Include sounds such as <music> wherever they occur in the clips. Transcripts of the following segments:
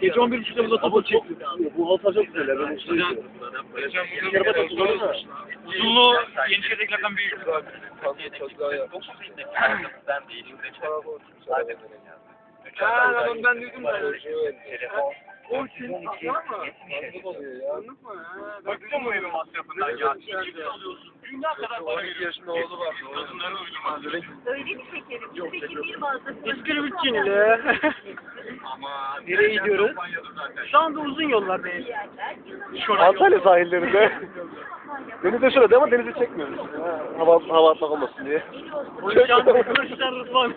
Gece 11.30'da burada topu çekti. Bu halta çok güzel. Ben hoşuma gidiyor. Yarıma takılıyor mu? Uzunluğu Yeniçeri'dekilerden büyük. Ha ben, ben duydum da. O için Baktın mı evin masrafından ya? İki bin alıyorsun. Dünya kadar para veriyorsun. oğlu var. Kadınlara uydurmaz. Öyle bir şekerim. Peki bir fazlası. İskilivit Çinili. Nereye gidiyoruz? Şu anda uzun yollardayız. Antalya sahillerinde. <laughs> Deniz de şurada ama denizi çekmiyoruz. Ha, hava, hava atmak olmasın diye. Konuşan konuşan Rıdvan.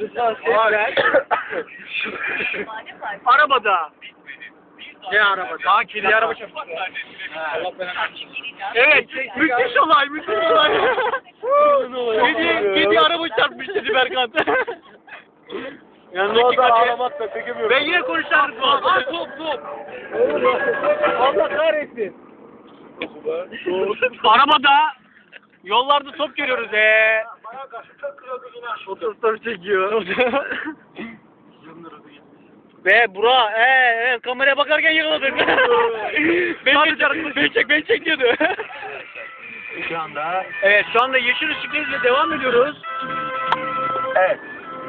Rıdvan sesler. Arabada. Ne arabada? Daha kirli araba çarptı. Evet, müthiş olay, müthiş olay. <laughs> kedi, kedi araba çarpmış dedi Berkan. <laughs> Yanındaki Orada kedi. ağlamak da çekemiyorum. Ben yine konuşan Rıdvan. Aa, top top. Allah kahretsin. Arabada yollarda top görüyoruz ee. Otostop çekiyor. Ve bura ee, evet kameraya bakarken yakaladık. ben, çek, ben çek ben çek diyordu. Şu anda evet şu anda yeşil ışıklarıyla devam ediyoruz. evet.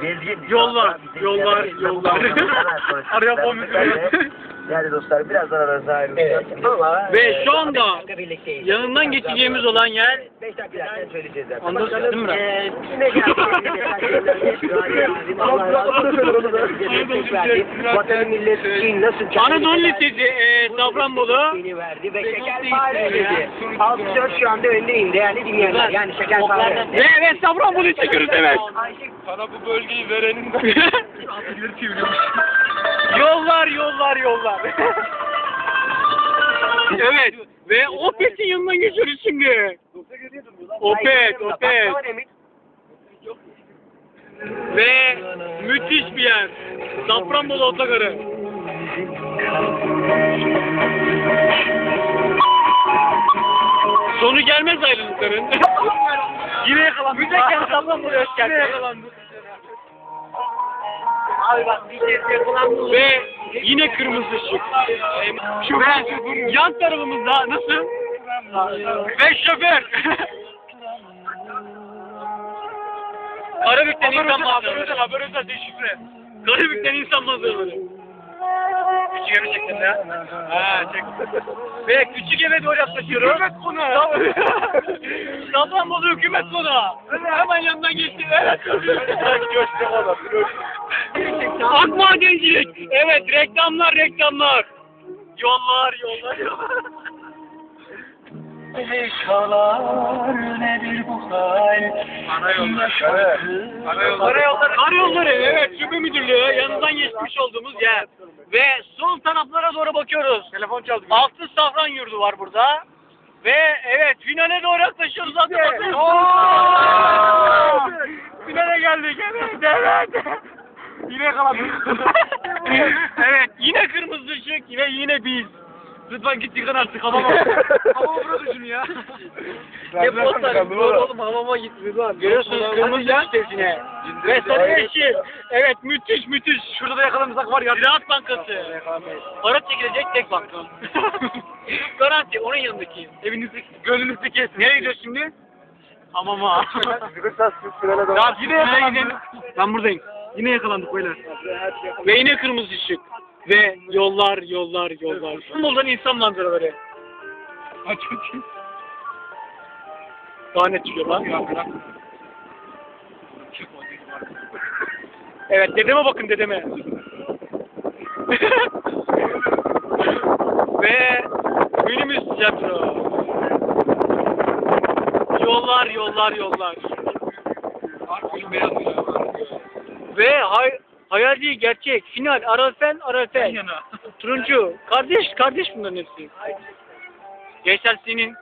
Gezgin. Yollar, yollar, yollar. <laughs> Araya de- Değerli dostlar birazdan aranızda ayrılacağız. Ama Ve e, şu anda birlikteyiz. Yanından geçeceğimiz sonra- olan yer Beş dakika zaten söyleyeceğiz zaten. Anladın değil mi? Eee geldiğiniz Vatan millet için nasıl Anadolu Lisesi e, Safranbolu. Lisesi verdi ve şekerpare dedi. 6-4 şu anda öndeyim değerli dinleyenler. Yani şekerpare. Ve evet Safranbolu'yu çekiyoruz evet. Sana bu bölgeyi verenin <laughs> yollar yollar yollar. <laughs> evet ve Opet'in yanından geçiyoruz şimdi. Opet, Opet. Ve müthiş bir yer. Safranbolu Otogarı. Sonu gelmez ayrılıkların. Yine yakalandık. Hoş geldin. Yine yakalandık. Abi bak bir kez yakalandım. Ve yine kırmızı ışık. Ve yan tarafımızda nasıl? Ve şoför. Karabük'ten insan manzaraları. Haber özel deşifre. Karabük'ten insan manzaraları. Küçük eve çektin ya. Ha çek. Ve küçük eve doğru yaklaşıyoruz. Hükümet konağı. <laughs> Safranbolu hükümet konağı. Hemen yanından geçti. Evet. <laughs> Ak madencilik. Evet reklamlar reklamlar. Yollar yollar yollar. Karayolları. Karayolları evet şube müdürlüğü yanından geçmiş olduğumuz yer. Ve sol taraflara doğru bakıyoruz. Telefon çaldı. Altı safran yurdu var burada. Ve evet finale doğru yaklaşıyoruz. Hadi bakalım. Finale geldik evet evet. Yine yakaladık. evet yine kırmızı ışık ve yine biz. Lütfen git yıkan artık hamama. hamama bırak şunu ya. Hep postlar. Oğlum hamama git Rıdvan. Görüyorsunuz kırmızı ışık hepsine. Ve sarı yeşil. Evet müthiş müthiş. Şurada da yakalamızdak var ya. Ziraat Bankası. Para çekilecek tek banka. Garanti onun yanındaki. Evinizdeki, gönlünüzdeki. Nereye gidiyoruz şimdi? Hamama. Ya yine yakalandık. Ben buradayım. Yine yakalandık beyler. Ve yine kırmızı ışık. Ve yollar, yollar, yollar. İstanbul'dan insan manzaraları. Aç bakayım. Daha net çıkıyor lan. Evet, dedeme bakın dedeme. <laughs> Ve günümüz tiyatro. Yollar, yollar, yollar. Ve hay hayal değil gerçek. Final. Aralfen, Aralfen. Turuncu. Kardeş, kardeş bunların hepsi. Gençler senin.